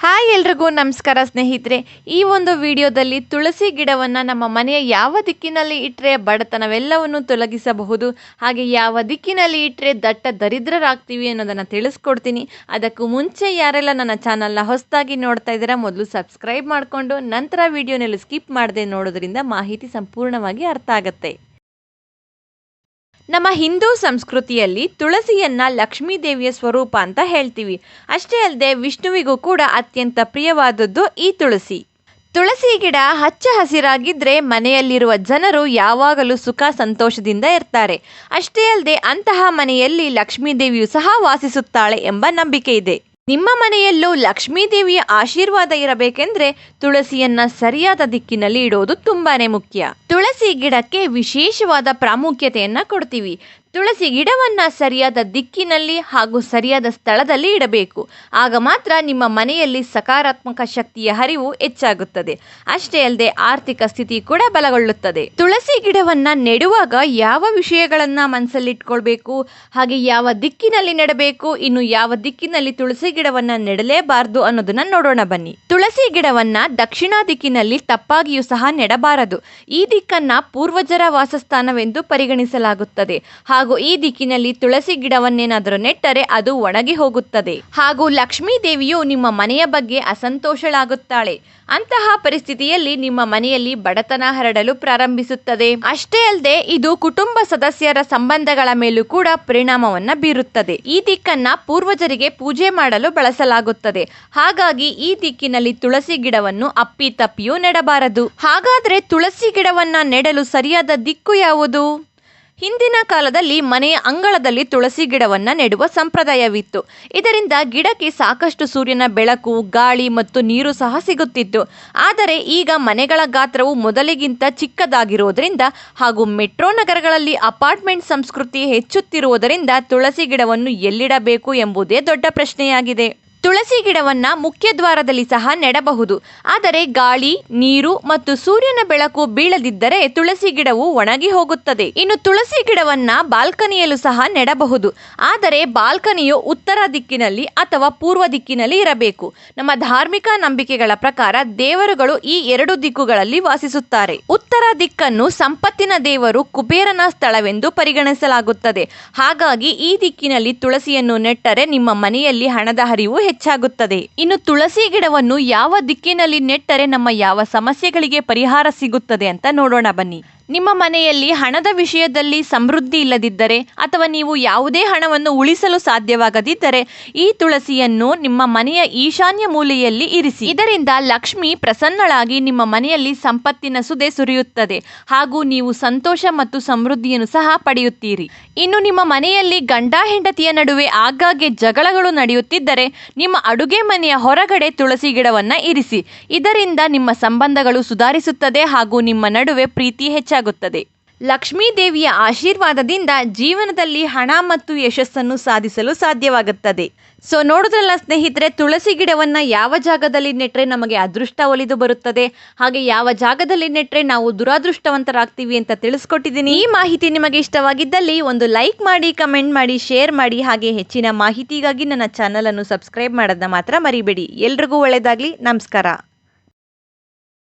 Hi ಎಲ್ರಿಗೂ ನಮಸ್ಕಾರ ಸ್ನೇಹಿತರೆ. ಈ ಒಂದು ವಿಡಿಯೋದಲ್ಲಿ ತುಳಸಿ ಗಿಡವನ್ನು ನಮ್ಮ ಮನೆಯ ಯಾವ ದಿಕ್ಕಿನಲ್ಲಿ ಇಟ್ಟರೆ ಬಡತನವೆಲ್ಲವನ್ನು ತೊಲಗಿಸಬಹುದು, ಹಾಗೆ ಯಾವ ದಿಕ್ಕಿನಲ್ಲಿ ಇಟ್ಟರೆ ದಟ್ಟ ದರಿದ್ರರಾಗ್ತೀವಿ ಅನ್ನೋದನ್ನು ತಿಳಿಸ್ಕೊಡ್ತೀನಿ. ಅದಕ್ಕೂ ಮುಂಚೆ ಯಾರೆಲ್ಲ ನನ್ನ ಚಾನಲ್ನ ಹೊಸದಾಗಿ ನೋಡ್ತಾ ಇದ್ದೀರಾ, ಮೊದಲು ಸಬ್ಸ್ಕ್ರೈಬ್ ಮಾಡಿಕೊಂಡು ನಂತರ ವಿಡಿಯೋನಲ್ಲಿ ಸ್ಕಿಪ್ ಮಾಡದೆ ನೋಡೋದ್ರಿಂದ ಮಾಹಿತಿ ಸಂಪೂರ್ಣವಾಗಿ ಅರ್ಥ ಆಗುತ್ತೆ. ನಮ್ಮ ಹಿಂದೂ ಸಂಸ್ಕೃತಿಯಲ್ಲಿ ತುಳಸಿಯನ್ನ ಲಕ್ಷ್ಮೀ ದೇವಿಯ ಸ್ವರೂಪ ಅಂತ ಹೇಳ್ತೀವಿ. ಅಷ್ಟೇ ಅಲ್ಲದೆ ವಿಷ್ಣುವಿಗೂ ಕೂಡ ಅತ್ಯಂತ ಪ್ರಿಯವಾದದ್ದು ಈ ತುಳಸಿ. ತುಳಸಿ ಗಿಡ ಹಚ್ಚ ಹಸಿರಾಗಿದ್ದರೆ ಮನೆಯಲ್ಲಿರುವ ಜನರು ಯಾವಾಗಲೂ ಸುಖ ಸಂತೋಷದಿಂದ ಇರ್ತಾರೆ. ಅಷ್ಟೇ ಅಲ್ಲದೆ ಅಂತಹ ಮನೆಯಲ್ಲಿ ಲಕ್ಷ್ಮೀ ದೇವಿಯು ಸಹ ವಾಸಿಸುತ್ತಾಳೆ ಎಂಬ ನಂಬಿಕೆ ಇದೆ. ನಿಮ್ಮ ಮನೆಯಲ್ಲೂ ಲಕ್ಷ್ಮೀ ದೇವಿಯ ಆಶೀರ್ವಾದ ಇರಬೇಕೆಂದ್ರೆ ತುಳಸಿಯನ್ನ ಸರಿಯಾದ ದಿಕ್ಕಿನಲ್ಲಿ ಇಡೋದು ತುಂಬಾನೇ ಮುಖ್ಯ. ತುಳಸಿ ಗಿಡಕ್ಕೆ ವಿಶೇಷವಾದ ಪ್ರಾಮುಖ್ಯತೆಯನ್ನ ಕೊಡ್ತೀವಿ. ತುಳಸಿ ಗಿಡವನ್ನ ಸರಿಯಾದ ದಿಕ್ಕಿನಲ್ಲಿ ಹಾಗೂ ಸರಿಯಾದ ಸ್ಥಳದಲ್ಲಿ ಇಡಬೇಕು. ಆಗ ಮಾತ್ರ ನಿಮ್ಮ ಮನೆಯಲ್ಲಿ ಸಕಾರಾತ್ಮಕ ಶಕ್ತಿಯ ಹರಿವು ಹೆಚ್ಚಾಗುತ್ತದೆ. ಅಷ್ಟೇ ಅಲ್ಲದೆ ಆರ್ಥಿಕ ಸ್ಥಿತಿ ಕೂಡ ಬಲಗೊಳ್ಳುತ್ತದೆ. ತುಳಸಿ ಗಿಡವನ್ನ ನೆಡುವಾಗ ಯಾವ ವಿಷಯಗಳನ್ನ ಮನಸ್ಸಲ್ಲಿಟ್ಕೊಳ್ಬೇಕು ಹಾಗೆ ಯಾವ ದಿಕ್ಕಿನಲ್ಲಿ ನೆಡಬೇಕು? ಇನ್ನು ಯಾವ ದಿಕ್ಕಿನಲ್ಲಿ ತುಳಸಿ ಗಿಡವನ್ನ ನೆಡಲೇಬಾರದು ಅನ್ನೋದನ್ನ ನೋಡೋಣ ಬನ್ನಿ. ತುಳಸಿ ಗಿಡವನ್ನ ದಕ್ಷಿಣ ದಿಕ್ಕಿನಲ್ಲಿ ತಪ್ಪಾಗಿಯೂ ಸಹ ನೆಡಬಾರದು. ಈ ದಿಕ್ಕನ್ನ ಪೂರ್ವಜರ ವಾಸಸ್ಥಾನವೆಂದು ಪರಿಗಣಿಸಲಾಗುತ್ತದೆ. ಹಾಗೂ ಈ ದಿಕ್ಕಿನಲ್ಲಿ ತುಳಸಿ ಗಿಡವನ್ನೇನಾದರೂ ನೆಟ್ಟರೆ ಅದು ಒಣಗಿ ಹೋಗುತ್ತದೆ. ಹಾಗೂ ಲಕ್ಷ್ಮೀ ದೇವಿಯು ನಿಮ್ಮ ಮನೆಯ ಬಗ್ಗೆ ಅಸಂತೋಷಳಾಗುತ್ತಾಳೆ. ಅಂತಹ ಪರಿಸ್ಥಿತಿಯಲ್ಲಿ ನಿಮ್ಮ ಮನೆಯಲ್ಲಿ ಬಡತನ ಹರಡಲು ಪ್ರಾರಂಭಿಸುತ್ತದೆ. ಅಷ್ಟೇ ಅಲ್ಲದೆ ಇದು ಕುಟುಂಬ ಸದಸ್ಯರ ಸಂಬಂಧಗಳ ಮೇಲೂ ಕೂಡ ಪರಿಣಾಮವನ್ನ ಬೀರುತ್ತದೆ. ಈ ದಿಕ್ಕನ್ನ ಪೂರ್ವಜರಿಗೆ ಪೂಜೆ ಮಾಡಲು ಬಳಸಲಾಗುತ್ತದೆ. ಹಾಗಾಗಿ ಈ ದಿಕ್ಕಿನಲ್ಲಿ ತುಳಸಿ ಗಿಡವನ್ನು ಅಪ್ಪಿ ತಪ್ಪಿಯೂ ನೆಡಬಾರದು. ಹಾಗಾದ್ರೆ ತುಳಸಿ ಗಿಡವನ್ನ ನೆಡಲು ಸರಿಯಾದ ದಿಕ್ಕು ಯಾವುದು? ಹಿಂದಿನ ಕಾಲದಲ್ಲಿ ಮನೆಯ ಅಂಗಳದಲ್ಲಿ ತುಳಸಿ ಗಿಡವನ್ನ ನೆಡುವ ಸಂಪ್ರದಾಯವಿತ್ತು. ಇದರಿಂದ ಗಿಡಕ್ಕೆ ಸಾಕಷ್ಟು ಸೂರ್ಯನ ಬೆಳಕು, ಗಾಳಿ ಮತ್ತು ನೀರು ಸಹ ಸಿಗುತ್ತಿತ್ತು. ಆದರೆ ಈಗ ಮನೆಗಳ ಗಾತ್ರವು ಮೊದಲಿಗಿಂತ ಚಿಕ್ಕದಾಗಿರುವುದರಿಂದ ಹಾಗೂ ಮೆಟ್ರೋ ನಗರಗಳಲ್ಲಿ ಅಪಾರ್ಟ್ಮೆಂಟ್ ಸಂಸ್ಕೃತಿ ಹೆಚ್ಚುತ್ತಿರುವುದರಿಂದ ತುಳಸಿ ಗಿಡವನ್ನು ಎಲ್ಲಿಡಬೇಕು ಎಂಬುದೇ ದೊಡ್ಡ ಪ್ರಶ್ನೆಯಾಗಿದೆ. ತುಳಸಿ ಗಿಡವನ್ನ ಮುಖ್ಯ ದ್ವಾರದಲ್ಲಿ ಸಹ ನೆಡಬಹುದು. ಆದರೆ ಗಾಳಿ, ನೀರು ಮತ್ತು ಸೂರ್ಯನ ಬೆಳಕು ಬೀಳದಿದ್ದರೆ ತುಳಸಿ ಗಿಡವು ಒಣಗಿ ಹೋಗುತ್ತದೆ. ಇನ್ನು ತುಳಸಿ ಗಿಡವನ್ನ ಬಾಲ್ಕನಿಯಲ್ಲೂ ಸಹ ನೆಡಬಹುದು. ಆದರೆ ಬಾಲ್ಕನಿಯು ಉತ್ತರ ದಿಕ್ಕಿನಲ್ಲಿ ಅಥವಾ ಪೂರ್ವ ದಿಕ್ಕಿನಲ್ಲಿ ಇರಬೇಕು. ನಮ್ಮ ಧಾರ್ಮಿಕ ನಂಬಿಕೆಗಳ ಪ್ರಕಾರ ದೇವರುಗಳು ಈ ಎರಡು ದಿಕ್ಕುಗಳಲ್ಲಿ ವಾಸಿಸುತ್ತಾರೆ. ಉತ್ತರ ದಿಕ್ಕನ್ನು ಸಂಪತ್ತಿನ ದೇವರು ಕುಬೇರನ ಸ್ಥಳವೆಂದು ಪರಿಗಣಿಸಲಾಗುತ್ತದೆ. ಹಾಗಾಗಿ ಈ ದಿಕ್ಕಿನಲ್ಲಿ ತುಳಸಿಯನ್ನು ನೆಟ್ಟರೆ ನಿಮ್ಮ ಮನೆಯಲ್ಲಿ ಹಣದ ಹರಿವು ಹೆಚ್ಚಾಗುತ್ತದೆ. ಇನ್ನು ತುಳಸಿ ಗಿಡವನ್ನು ಯಾವ ದಿಕ್ಕಿನಲ್ಲಿ ನೆಟ್ಟರೆ ನಮ್ಮ ಯಾವ ಸಮಸ್ಯೆಗಳಿಗೆ ಪರಿಹಾರ ಸಿಗುತ್ತದೆ ಅಂತ ನೋಡೋಣ ಬನ್ನಿ. ನಿಮ್ಮ ಮನೆಯಲ್ಲಿ ಹಣದ ವಿಷಯದಲ್ಲಿ ಸಮೃದ್ಧಿ ಇಲ್ಲದಿದ್ದರೆ ಅಥವಾ ನೀವು ಯಾವುದೇ ಹಣವನ್ನು ಉಳಿಸಲು ಸಾಧ್ಯವಾಗದಿದ್ದರೆ ಈ ತುಳಸಿಯನ್ನು ನಿಮ್ಮ ಮನೆಯ ಈಶಾನ್ಯ ಮೂಲೆಯಲ್ಲಿ ಇರಿಸಿ. ಇದರಿಂದ ಲಕ್ಷ್ಮಿ ಪ್ರಸನ್ನಳಾಗಿ ನಿಮ್ಮ ಮನೆಯಲ್ಲಿ ಸಂಪತ್ತಿನ ಸುದೆ ಸುರಿಯುತ್ತದೆ ಹಾಗೂ ನೀವು ಸಂತೋಷ ಮತ್ತು ಸಮೃದ್ಧಿಯನ್ನು ಸಹ ಪಡೆಯುತ್ತೀರಿ. ಇನ್ನು ನಿಮ್ಮ ಮನೆಯಲ್ಲಿ ಗಂಡ ಹೆಂಡತಿಯ ನಡುವೆ ಆಗಾಗ್ಗೆ ಜಗಳಗಳು ನಡೆಯುತ್ತಿದ್ದರೆ ನಿಮ್ಮ ಅಡುಗೆ ಮನೆಯ ಹೊರಗಡೆ ತುಳಸಿ ಗಿಡವನ್ನು ಇರಿಸಿ. ಇದರಿಂದ ನಿಮ್ಮ ಸಂಬಂಧಗಳು ಸುಧಾರಿಸುತ್ತದೆ ಹಾಗೂ ನಿಮ್ಮ ನಡುವೆ ಪ್ರೀತಿ ಹೆಚ್ಚಾಗುತ್ತದೆ. ಲಕ್ಷ್ಮೀ ದೇವಿಯ ಆಶೀರ್ವಾದದಿಂದ ಜೀವನದಲ್ಲಿ ಹಣ ಮತ್ತು ಯಶಸ್ಸನ್ನು ಸಾಧಿಸಲು ಸಾಧ್ಯವಾಗುತ್ತದೆ. ಸೊ ನೋಡಿದ್ರಲ್ಲ ಸ್ನೇಹಿತರೆ, ತುಳಸಿ ಗಿಡವನ್ನು ಯಾವ ಜಾಗದಲ್ಲಿ ನೆಟ್ಟರೆ ನಮಗೆ ಅದೃಷ್ಟ ಒಲಿದು ಬರುತ್ತದೆ? ಹಾಗೆ ಯಾವ ಜಾಗದಲ್ಲಿ ನೆಟ್ಟರೆ ನಾವು ದುರಾದೃಷ್ಟವಂತರಾಗ್ತೀವಿ ಅಂತ ತಿಳಿಸ್ಕೊಟ್ಟಿದ್ದೀನಿ. ಈ ಮಾಹಿತಿ ನಿಮಗೆ ಇಷ್ಟವಾಗಿದ್ದಲ್ಲಿ ಒಂದು ಲೈಕ್ ಮಾಡಿ, ಕಮೆಂಟ್ ಮಾಡಿ, ಶೇರ್ ಮಾಡಿ, ಹಾಗೆ ಹೆಚ್ಚಿನ ಮಾಹಿತಿಗಾಗಿ ನನ್ನ ಚಾನಲನ್ನು ಸಬ್ಸ್ಕ್ರೈಬ್ ಮಾಡೋದನ್ನ ಮಾತ್ರ ಮರಿಬೇಡಿ. ಎಲ್ರಿಗೂ ಒಳ್ಳೆಯದಾಗಲಿ ನಮಸ್ಕಾರ.